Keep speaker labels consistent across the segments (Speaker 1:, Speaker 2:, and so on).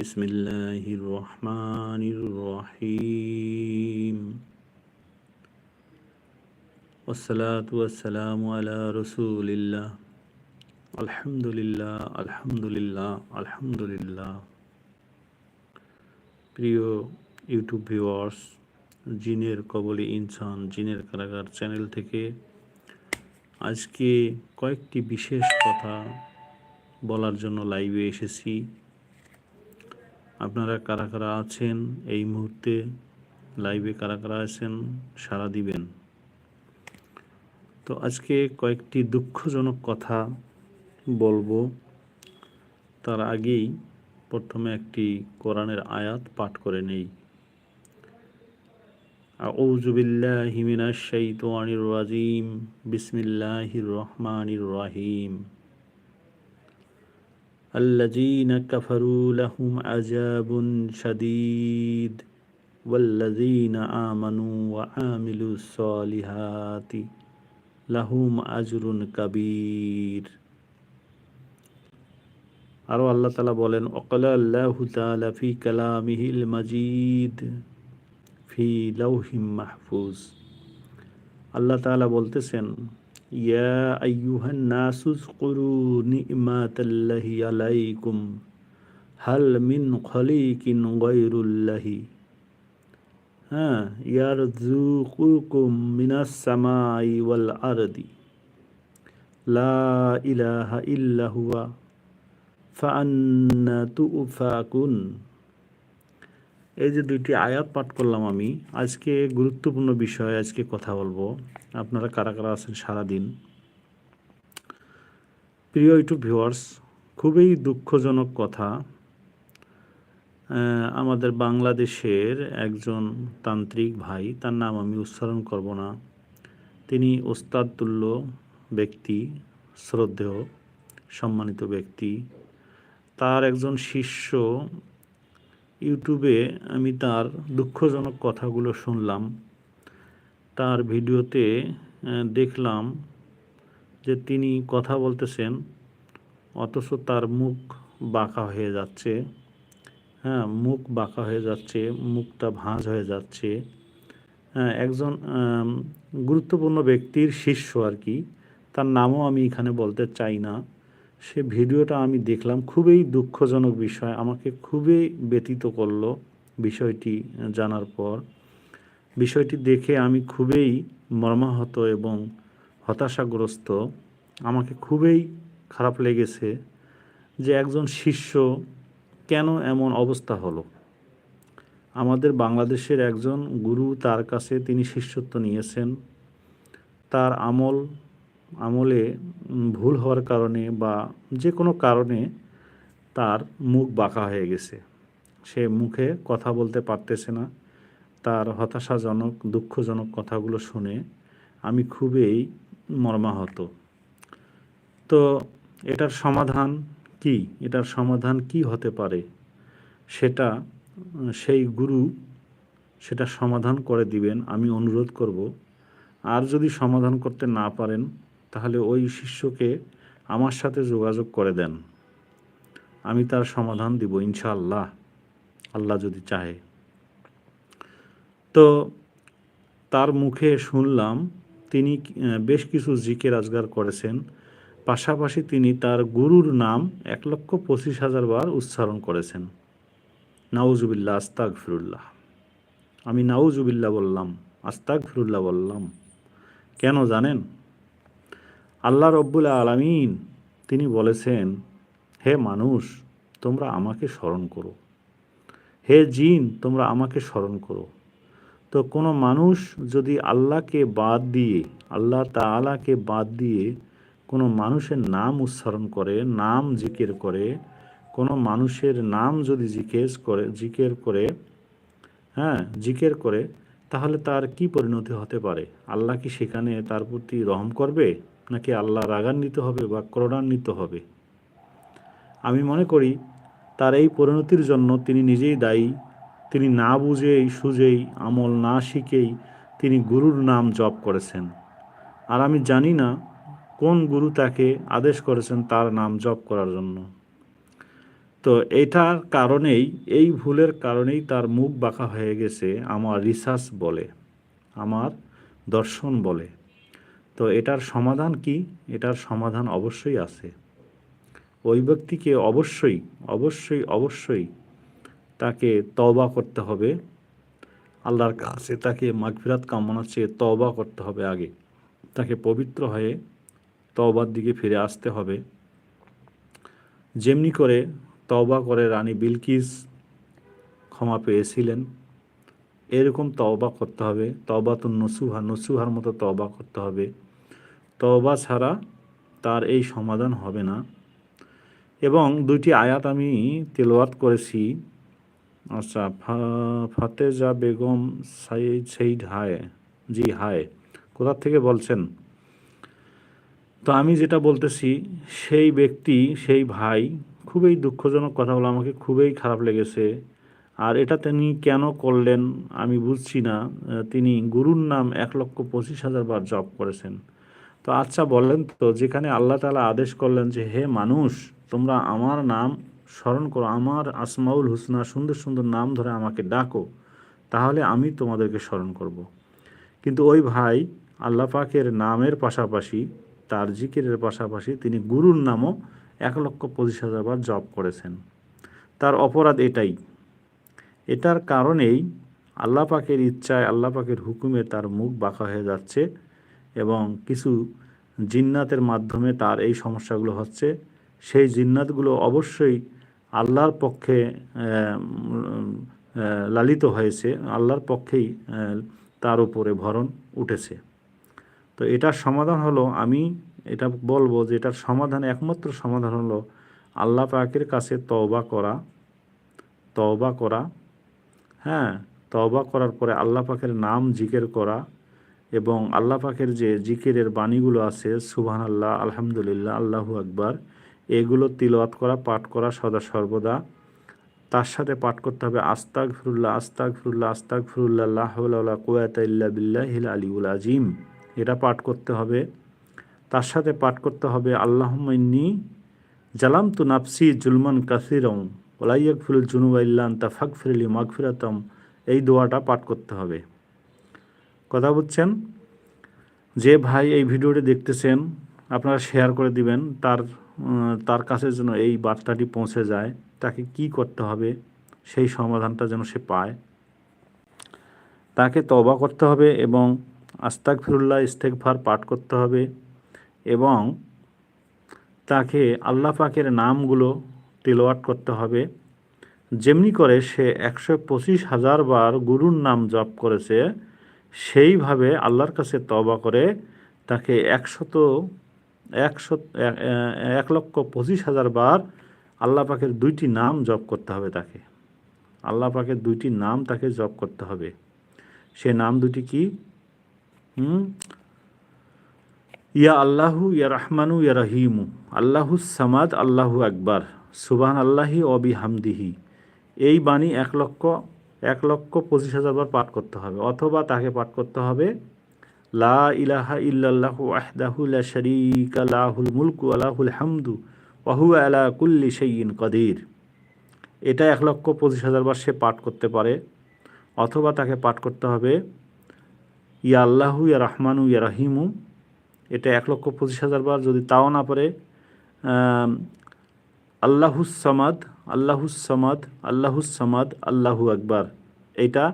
Speaker 1: بسم الله الرحمن الرحيم والصلاة والسلام على رسول الله الحمد لله الحمد لله الحمد لله প্রিয় YouTube viewers জিনের কবলে ইনসান জিনের কারাগার চ্যানেল থেকে আজকে কয়েকটি বিশেষ কথা বলার জন্য লাইভে এসেছি আপনারা কারা কারা আছেন এই মুহূর্তে লাইভে কারা কারা আছেন সাড়া দিবেন তো আজকে কয়েকটি দুঃখজনক কথা বলবো তার আগেই প্রথমে একটি কোরআনের আয়াত পাঠ করে নেই أعوذ بالله من الشيطان الرجيم بسم الله الرحمن الرحيم الذين كفروا لهم عذاب شديد والذين آمنوا وعاملوا الصالحات لهم أجر كبير আরও আল্লাহ তালা বলেন অকল আল্লাহ তালা ফি কালামিহিল মাজিদ ফি লৌহিম মাহফুজ আল্লাহ তালা বলতেছেন ইয়া আইয়ুহান নাসুস কুরু নি'মাতাল্লাহি আলাইকুম হাল মিন খলিকিন গায়রুল্লাহি হ্যাঁ ইয়ারযুকুকুম মিনাস সামাই ওয়াল আরদি লা ইলাহা ইল্লা হুয়া ফাআন্না তুফাকুন এই যে দুইটি আয়াত পাঠ করলাম আমি, আজকে গুরুত্বপূর্ণ বিষয় আজকে কথা বলব। আপনারা কারা কারা আছেন সারাদিন? প্রিয় ইউটিউব ভিউয়ার্স, খুবই দুঃখজনক কথা আমাদের বাংলাদেশের একজন তান্ত্রিক ভাই, তার নাম আমি উচ্চারণ করব না। তিনি ওস্তাদ তুল্য ব্যক্তি, শ্রদ্ধেয়, সম্মানিত ব্যক্তি। তার একজন শিষ্য ইউটিউবে আমি তার দুঃখজনক কথাগুলো শুনলাম। তার ভিডিওতে দেখলাম যে তিনি কথা বলতেছেন, অথচ তার মুখ বাঁকা হয়ে যাচ্ছে। হ্যাঁ মুখ বাঁকা হয়ে যাচ্ছে, মুখটা ভাঁজ হয়ে যাচ্ছে। হ্যাঁ একজন গুরুত্বপূর্ণ ব্যক্তির শিষ্য আর কি। তার নামও আমি এখানে বলতে চাই না। সে ভিডিওটা আমি দেখলাম, খুবই দুঃখজনক বিষয়, আমাকে খুবই ব্যতীত করল বিষয়টি জানার পর। বিষয়টি দেখে আমি খুবই মর্মাহত এবং হতাশাগ্রস্ত। আমাকে খুবই খারাপ লেগেছে যে একজন শিষ্য কেন এমন অবস্থা হলো। আমাদের বাংলাদেশের একজন গুরু তার কাছে তিনি শিষ্যত্ব নিয়েছেন। তার আমল আমলে ভুল হওয়ার কারণে বা যে কোনো কারণে তার মুখ বাঁকা হয়ে গেছে। সে মুখে কথা বলতে পারতেছে না। তার হতাশাজনক, দুঃখজনক কথাগুলো শুনে আমি খুবই মর্মাহত। তো এটার সমাধান কি? এটার সমাধান কি হতে পারে? সেটা, সেই গুরু সেটা সমাধান করে দিবেন। আমি অনুরোধ করব। আর যদি সমাধান করতে না পারেন তাহলে ওই শিষ্যকে আমার সাথে যোগাযোগ করে দেন। আমি তার সমাধান দিব, ইনশাআল্লাহ। আল্লাহ যদি চাহে। তো তার মুখে শুনলাম, তিনি বেশ কিছু জিকে রাজগার করেছেন। পাশাপাশি তিনি তার গুরুর নাম এক লক্ষ পঁচিশ হাজার বার উচ্চারণ করেছেন। নাউজুবিল্লা আস্তাক ফিরুল্লাহ আমি নাউজুবিল্লা বললাম আস্তাক ফিরুল্লাহ বললাম। কেন জানেন? আল্লাহ রব্বুল আলমিন, তিনি বলেছেন, হে মানুষ, তোমরা আমাকে স্মরণ করো। হে জিন, তোমরা আমাকে স্মরণ করো। তো কোনো মানুষ যদি আল্লাহকে বাদ দিয়ে, আল্লাহ তালাকে বাদ দিয়ে কোনো মানুষের নাম উচ্চারণ করে, নাম জিকের করে, কোনো মানুষের নাম যদি জিকেজ করে, জিকের করে হ্যাঁ জিকের করে, তাহলে তার কি পরিণতি হতে পারে? আল্লাহ কি সেখানে তার প্রতি রহম করবে? নাকি আল্লাহ রাগান্বিত হবে বা করোনান্বিত হবে। আমি মনে করি, তার এই পরিণতির জন্য তিনি নিজেই দায়ী। তিনি না বুঝেই, সুঝেই, আমল না শিখেই তিনি গুরুর নাম জপ করেছেন। আর আমি জানি না কোন গুরু তাকে আদেশ করেছেন তার নাম জপ করার জন্য। তো এটার কারণেই, এই ভুলের কারণেই তার মুখ বাঁকা হয়ে গেছে, আমার রিসার্চ বলে, আমার দর্শন বলে। তো এটার সমাধান কি? এটার সমাধান অবশ্যই আছে। ওই ব্যক্তিকে অবশ্যই অবশ্যই অবশ্যই তাকে তওবা করতে হবে। আল্লাহর কাছে তাকে মাগফিরাত কামনার চেয়ে তওবা করতে হবে আগে। তাকে পবিত্র হয়ে তওবার দিকে ফিরে আসতে হবে। যেমনি করে তওবা করে রানী বিলকিস ক্ষমা পেয়েছিলেন, এরকম তওবা করতে হবে। তওবা তো নসুহা, নসুহার মতো তওবা করতে হবে। তওবা ছাড়া তার এই সমাধান হবে না। এবং দুইটি আয়াত আমি তেলাওয়াত করেছি। আচ্ছা ফাতেজা বেগম সেইড হায়, জি হায় কোথার থেকে বলছেন? তো আমি যেটা বলতেছি, সেই ব্যক্তি, সেই ভাই খুবই দুঃখজনক কথা বলে আমাকে খুবই খারাপ লেগেছে। আর এটা তিনি কেন করলেন আমি বুঝছি না। তিনি গুরুর নাম এক লক্ষ পঁচিশ হাজার বার জপ করেছেন। তো আচ্ছা বললেন তো, যেখানে আল্লাহ তালা আদেশ করলেন যে, হে মানুষ, তোমরা আমার নাম স্মরণ করো, আমার আসমাউল হুসনা, সুন্দর সুন্দর নাম ধরে আমাকে ডাকো, তাহলে আমি তোমাদেরকে স্মরণ করব। কিন্তু ওই ভাই আল্লাহ পাকের নামের পাশাপাশি, তার জিকিরের পাশাপাশি তিনি গুরুর নামও এক লক্ষ পঁচিশ হাজার বার জপ করেছেন। তার অপরাধ এটাই। এটার কারণেই আল্লাহ পাকের ইচ্ছায়, আল্লাহ পাকের হুকুমে তার মুখ বাঁকা হয়ে যাচ্ছে। এবং কিছু জিন্নাতের মাধ্যমে তার এই সমস্যাগুলো হচ্ছে। সেই জিন্নাতগুলো অবশ্যই আল্লাহর পক্ষে লালিত হয়েছে, আল্লাহর পক্ষেই তার উপরে ভরণ উঠেছে। তো এটার সমাধান হলো, আমি এটা বলব যে এটার সমাধান, একমাত্র সমাধান হলো আল্লাহ পাকের কাছে তওবা করা তওবা করা। হ্যাঁ তওবা করার পরে আল্লাহ পাকের নাম জিকের করা এবং আল্লাহ পাকের যে জিকেরের বাণীগুলো আছে সুবহান আল্লাহ আলহামদুলিল্লাহ, আল্লাহু আকবার, এগুলো তিলওয়াত করা, পাঠ করা সদা সর্বদা। তার সাথে পাঠ করতে হবে আস্তাক ফিরুল্লাহ আস্তাক ফিরুল্লাহ আস্তাক ফিরুল্লাহ বিল্লাহ হিল আলিউল আজিম এটা পাঠ করতে হবে। তার সাথে পাঠ করতে হবে আল্লাহমাইনি জালাম তু নাফসি জুলমান কাসিরম ওলাইয়াক ফিরুল জুনুবা ইল্লান তা ফাক ফিরলি মাগফিরাতম। এই দোয়াটা পাঠ করতে হবে। কথা বুঝছেন? যে ভাই এই ভিডিওটি দেখতেছেন, আপনারা শেয়ার করে দিবেন, তার তার কাছে যেন এই বার্তাটি পৌঁছে যায়, তাকে কি করতে হবে, সেই সমাধানটা যেন সে পায়। তাকে তবা করতে হবে এবং আস্তাক ফিরুল্লাহ ইস্তেকভার পাঠ করতে হবে এবং তাকে আল্লাহ পাকের নামগুলো তেলোয়াট করতে হবে। যেমনি করে সে একশো পঁচিশ হাজার বার গুরুর নাম জপ করেছে সেইভাবে আল্লাহর কাছে তবা করে তাকে একশত একশো এক লক্ষ পঁচিশ হাজার বার আল্লাহ পাকের দুইটি নাম জপ করতে হবে তাকে। আল্লাহ পাকের দুইটি নাম তাকে জপ করতে হবে। সে নাম দুটি কি? হুম? ইয়া আল্লাহু, ইয়া রহমানু, ইয়া রহিমু। আল্লাহু সামাদ, আল্লাহু আকবার। সুবাহ আল্লাহি অবি হামদিহি এই বাণী এক লক্ষ এক লক্ষ পঁচিশ হাজার বার পাঠ করতে হবে। অথবা তাকে পাঠ করতে হবে, লা ইলাহা ইল্লাল্লাহু আহদাহু লা শারীকা লাহুল মুলকু আলাহুল হামদু ওয়াহু আলা কুল্লি শাইইন কদির। এটা এক লক্ষ পঁচিশ হাজার বার সে পাঠ করতে পারে। অথবা তাকে পাঠ করতে হবে, ইয়া আল্লাহু, ইয়া রহমানু, ইয়া রাহিমু। এটা এক লক্ষ পঁচিশ হাজার বার যদি তাও না পারে আল্লাহুসামাদ আল্লাহুসামাদ আল্লাহুসামাদ আল্লাহু আকবার। এইটা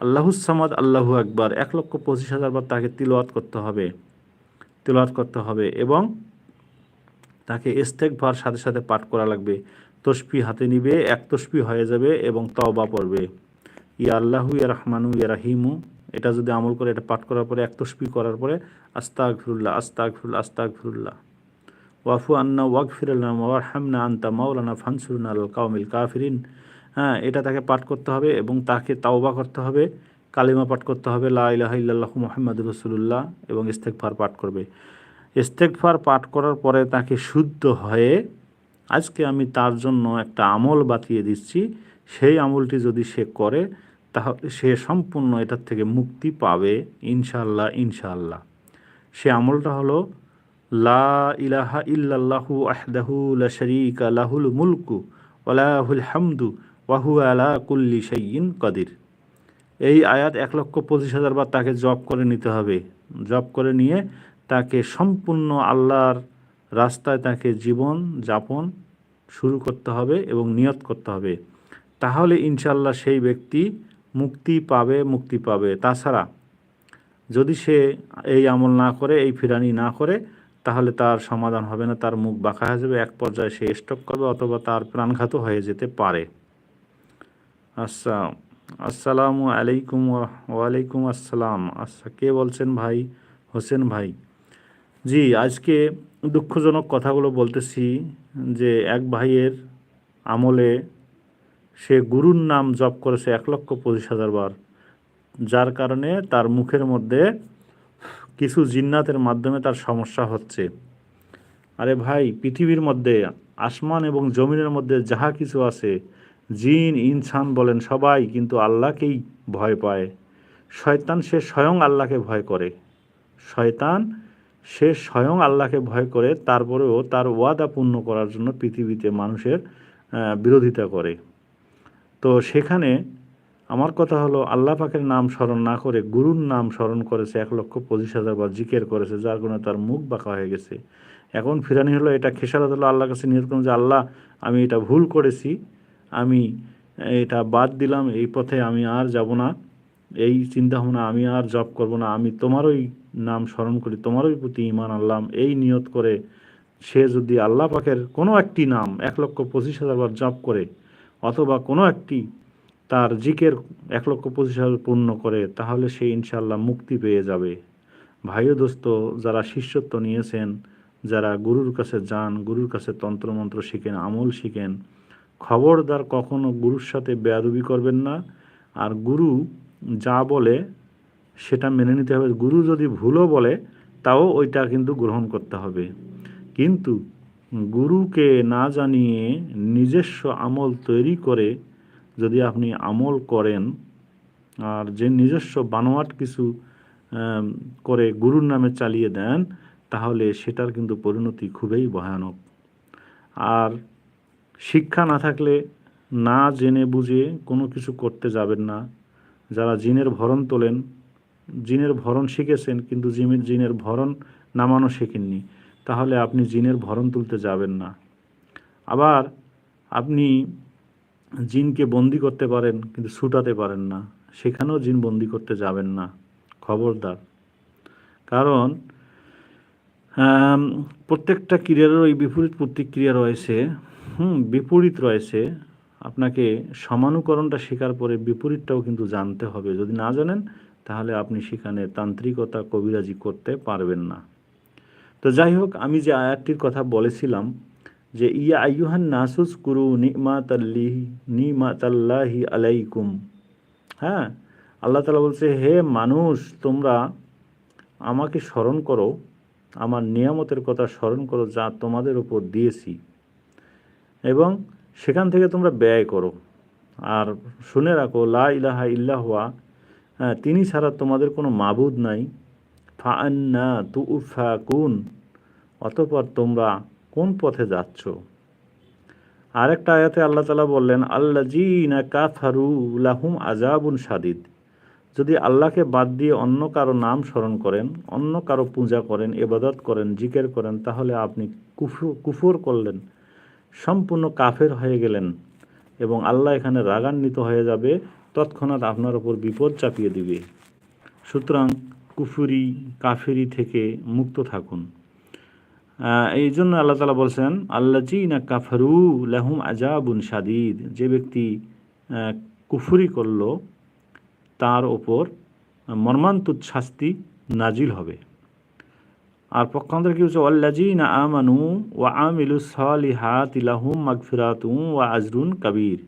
Speaker 1: আল্লাহুসামাদ আল্লাহু আকবার। এক লক্ষ পঁচিশ হাজার বার তাকে তিলওয়াত করতে হবে। তিলওয়াত করতে হবে এবং তাকে ভার সাথে সাথে পাঠ করা লাগবে। তসপি হাতে নিবে, এক তসপি হয়ে যাবে এবং তওবা পড়বে। ইয়া আল্লাহু, ইয়া রহমানু, ইয়া রাহিমু। এটা যদি আমল করে এটা পাঠ করার পরে, এক তসপি করার পরে আস্তাক ফিরুল্লাহ আস্তাক ফিরুল্লাহ আস্তাক ফিরুল্লাহ ওয়াফু আন্না ওয়াক ফিরুল্লাহ ওয়ার হামনা আন্তা মাওলানা ফানসুরুন আল কাউমিল কাফিরিন। হ্যাঁ এটা তাকে পাঠ করতে হবে এবং তাকে তাওবা করতে হবে, কালিমা পাঠ করতে হবে, লা ইলাহা ইল্লাল্লাহু মুহাম্মদ রসুল্লাহ এবং ইস্তেকফার পাঠ করবে। ইস্তেকফার পাঠ করার পরে তাকে শুদ্ধ হয়ে আজকে আমি তার জন্য একটা আমল বাতিয়ে দিচ্ছি। সেই আমলটি যদি সে করে তাহলে সে সম্পূর্ণ এটার থেকে মুক্তি পাবে ইনশাল্লাহ ইনশাল্লাহ সে আমলটা হলো লা ইলাহা ইল্লাল্লাহু আহদাহু লা শারীকা লাহুল মুলকু ওলাহুল হামদু ওয়াহু আলা কুল্লি সাইয়িন কদির। এই আয়াত এক লক্ষ পঁচিশ হাজার বার তাকে জব করে নিতে হবে। জব করে নিয়ে তাকে সম্পূর্ণ আল্লাহর রাস্তায় তাকে জীবন যাপন শুরু করতে হবে এবং নিয়ত করতে হবে। তাহলে ইনশাল্লাহ সেই ব্যক্তি মুক্তি পাবে মুক্তি পাবে। তাছাড়া যদি সে এই আমল না করে, এই ফিরানি না করে তাহলে তার সমাধান হবে না, তার মুখ বাঁকা হয়ে যাবে, এক পর্যায়ে সে স্টক করবে অথবা তার প্রাণঘাতও হয়ে যেতে পারে। আচ্ছা আসসালামু আলাইকুম, ওয়ালাইকুম আসসালাম। আচ্ছা কে বলছেন ভাই? হোসেন ভাই। জি, আজকে দুঃখজনক কথাগুলো বলতেছি যে এক ভাইয়ের আমলে সে গুরুর নাম জপ করেছে এক লক্ষ পঁচিশ হাজার বার, যার কারণে তার মুখের মধ্যে কিছু জিন্নাতের মাধ্যমে তার সমস্যা হচ্ছে। আরে ভাই, পৃথিবীর মধ্যে, আসমান এবং জমিনের মধ্যে যাহা কিছু আছে, জিন, ইনসান বলেন সবাই কিন্তু আল্লাহকেই ভয় পায়। শয়তান সে স্বয়ং আল্লাহকে ভয় করে। শয়তান সে স্বয়ং আল্লাহকে ভয় করে, তারপরেও তার ওয়াদা পূর্ণ করার জন্য পৃথিবীতে মানুষের বিরোধিতা করে। তো সেখানে আমার কথা হলো, আল্লাহ পাকের নাম স্মরণ না করে, গুরুর নাম স্মরণ করেছে এক লক্ষ পঁচিশ হাজার বার জিকের করেছে, যার কারণে তার মুখ বাঁকা হয়ে গেছে। এখন ফিরানি হলো, এটা খেসারত হলো আল্লাহর কাছে নিয়ত করুন যে, আল্লাহ, আমি এটা ভুল করেছি, আমি এটা বাদ দিলাম, এই পথে আমি আর যাব না, এই চিন্তা ভাবনা আমি আর জব করব না, আমি তোমারই নাম স্মরণ করি, তোমারই প্রতি ইমান আনলাম, এই নিয়ত করে সে যদি আল্লাহ পাকের কোনো একটি নাম এক লক্ষ পঁচিশ হাজার বার জব করে, অথবা কোনো একটি তার জিকের এক লক্ষ পঁচিশ হাজার পূর্ণ করে, তাহলে সে ইনশাল্লাহ মুক্তি পেয়ে যাবে। ভাইও দোস্ত, যারা শিষ্যত্ব নিয়েছেন, যারা গুরুর কাছে যান, গুরুর কাছে তন্ত্রমন্ত্র শিখেন, আমল শিখেন, খবরদার কখনো গুরুর সাথে বেয়াদবি করবেন না। আর গুরু যা বলে, সেটা মেনে নিতে হবে। গুরু যদি ভুলও বলে, তাও ওইটা কিন্তু গ্রহণ করতে হবে। কিন্তু গুরুকে না জানিয়ে নিজস্ব আমল তৈরি করে যদি আপনি আমল করেন, আর যে নিজস্ব বানোয়াট কিছু করে গুরুর নামে চালিয়ে দেন, তাহলে সেটার কিন্তু পরিণতি খুবই ভয়ানক। আর শিক্ষা না থাকলে না জেনে বুঝে কোনো কিছু করতে যাবেন না। যারা জিনের ভরণ তোলেন, জিনের ভরণ শিখেছেন, কিন্তু জিমের জিনের ভরণ নামানো শেখেননি, তাহলে আপনি জিনের ভরণ তুলতে যাবেন না। আবার আপনি জিনকে বন্দি করতে পারেন, কিন্তু ছুটাতে পারেন না। সেখানেও জিন বন্দি করতে যাবেন না। খবরদার। কারণ প্রত্যেকটা ক্রিয়ারও এই বিপরীত প্রতিক্রিয়া রয়েছে। হুম, বিপরীত রয়েছে। আপনাকে সমানুকরণটা শেখার পরে বিপরীতটাও কিন্তু জানতে হবে। যদি না জানেন, তাহলে আপনি সেখানে তান্ত্রিকতা, কবিরাজি করতে পারবেন না। তো যাই হোক, আমি যে আয়াতটির কথা বলেছিলাম যে ইয়া আইয়ুহান নাসুস কুরু নিমাতাল্লিহি নিমাতাল্লাহি আলাইকুম। হ্যাঁ আল্লাহ তালা বলছে হে মানুষ তোমরা আমাকে স্মরণ করো আমার নিয়ামতের কথা স্মরণ করো যা তোমাদের উপর দিয়েছি। এবং সেখান থেকে তোমরা ব্যয় করো। আর শুনে রাখো লা ইলাহা ইল্লাহুয়া হ্যাঁ, তিনি ছাড়া তোমাদের কোনো মাবুদ নাই। ফা আন্না তু উফা কুন অতপর তোমরা কোন পথে যাচ্ছ? আরেকটা আয়াতে আল্লাহ তালা বললেন আল্লা জি না কাফারু লাহুম আজাবুন সাদিদ যদি আল্লাহকে বাদ দিয়ে অন্য কারও নাম স্মরণ করেন, অন্য কারও পূজা করেন এবাদত করেন, জিকের করেন, তাহলে আপনি কুফু, কুফর করলেন, সম্পূর্ণ কাফের হয়ে গেলেন এবং আল্লাহ এখানে রাগান্বিত হয়ে যাবে, তৎক্ষণাৎ আপনার ওপর বিপদ চাপিয়ে দিবে। সুতরাং কুফুরি, কাফেরি থেকে মুক্ত থাকুন। এই জন্য আল্লাহ তালা বলছেন আল্লাহ না কাফারু লাহুম আজাবুন সাদিদ যে ব্যক্তি কুফুরি করল, তার ওপর মর্মান্তুদ শাস্তি নাজিল হবে। আর পক্ষান্তরে কি হচ্ছে আল্লাজি না আমানু ও আমিলু সালিহাত ইলাহুম মাগফিরাতুম ওয়া আজরুন কাবির।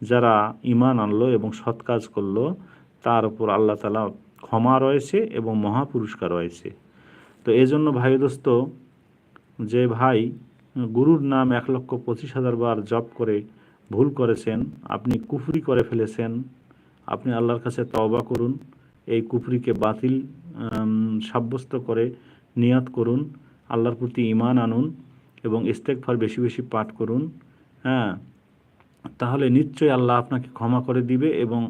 Speaker 1: যারা ইমান আনলো এবং সৎ কাজ করল, তার উপর আল্লাহ তালা ক্ষমা রয়েছে এবং মহাপুরস্কার রয়েছে। তো এই জন্য ভাই দোস্ত যে ভাই গুরুর নাম এক লক্ষ পঁচিশ হাজার বার জপ করে ভুল করেছেন, আপনি কুফরি করে ফেলেছেন, আপনি আল্লাহর কাছে তওবা করুন, এই কুফরিকে বাতিল সাব্যস্ত করে নিয়াত করুন, আল্লাহর প্রতি ইমান আনুন এবং ইস্তেকফার বেশি বেশি পাঠ করুন হ্যাঁ? তাহলে নিশ্চয়ই আল্লাহ আপনাকে ক্ষমা করে দিবে এবং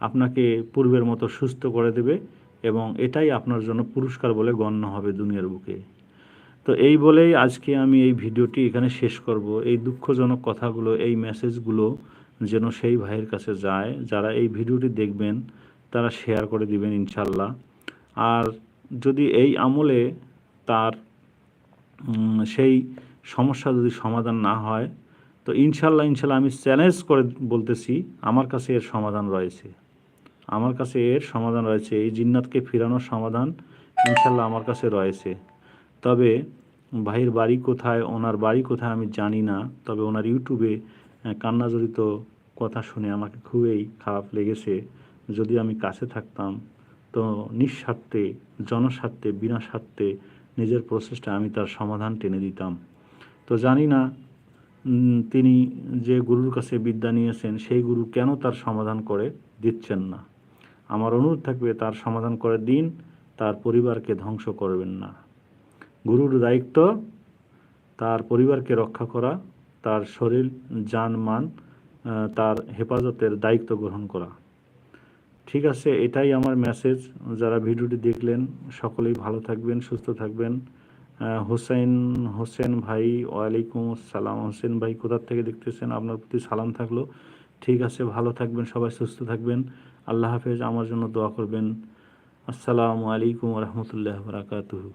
Speaker 1: আপনাকে পূর্বের মতো সুস্থ করে দেবে এবং এটাই আপনার জন্য পুরস্কার বলে গণ্য হবে দুনিয়ার বুকে। তো এই বলেই আজকে আমি এই ভিডিওটি এখানে শেষ করব। এই দুঃখজনক কথাগুলো, এই মেসেজগুলো যেন সেই ভাইয়ের কাছে যায়। যারা এই ভিডিওটি দেখবেন, তারা শেয়ার করে দিবেন ইনশাল্লাহ আর যদি এই আমলে তার সেই সমস্যা যদি সমাধান না হয়, তো ইনশাল্লাহ ইনশাল্লাহ আমি চ্যালেঞ্জ করে বলতেছি, আমার কাছে এর সমাধান রয়েছে। আমার কাছে এর সমাধান রয়েছে। এই জিন্নাতকে ফিরানোর সমাধান ইনশাল্লাহ আমার কাছে রয়েছে। তবে ভাইয়ের বাড়ি কোথায়, ওনার বাড়ি কোথায় আমি জানি না, তবে ওনার ইউটিউবে কান্নাজড়িত কথা শুনে আমাকে খুবই খারাপ লেগেছে। যদি আমি কাছে থাকতাম, তো নিঃস্বার্থে, জনস্বার্থে বিনা স্বার্থে নিজের প্রচেষ্টা আমি তার সমাধান টেনে দিতাম। তো জানি না তিনি যে গুরুর কাছে বিদ্যা নিয়েছেন, সেই গুরু কেন তার সমাধান করে দিচ্ছেন না? আমার অনুরোধ থাকবে, তার সমাধান করে দিন তার পরিবারকে ধ্বংস করবেন না। গুরুর দায়িত্ব, তার পরিবারকে রক্ষা করা, তার শরীর যান মান তার হেফাজতের দায়িত্ব গ্রহণ করা। ঠিক আছে, এটাই আমার মেসেজ যারা ভিডিওটি দেখলেন, সকলেই ভালো থাকবেন, সুস্থ থাকবেন। হোসেন হোসেন ভাই, ওয়ালাইকুম আসসালাম। হোসেন ভাই কোথার থেকে দেখতেছেন? আপনার প্রতি সালাম থাকল। ঠিক আছে, ভালো থাকবেন, সবাই সুস্থ থাকবেন। আল্লাহ হাফেজ, আমার জন্য দোয়া করবেন। আসসালামু আলাইকুম রহমতুল্লাহ বারাকাতুহু।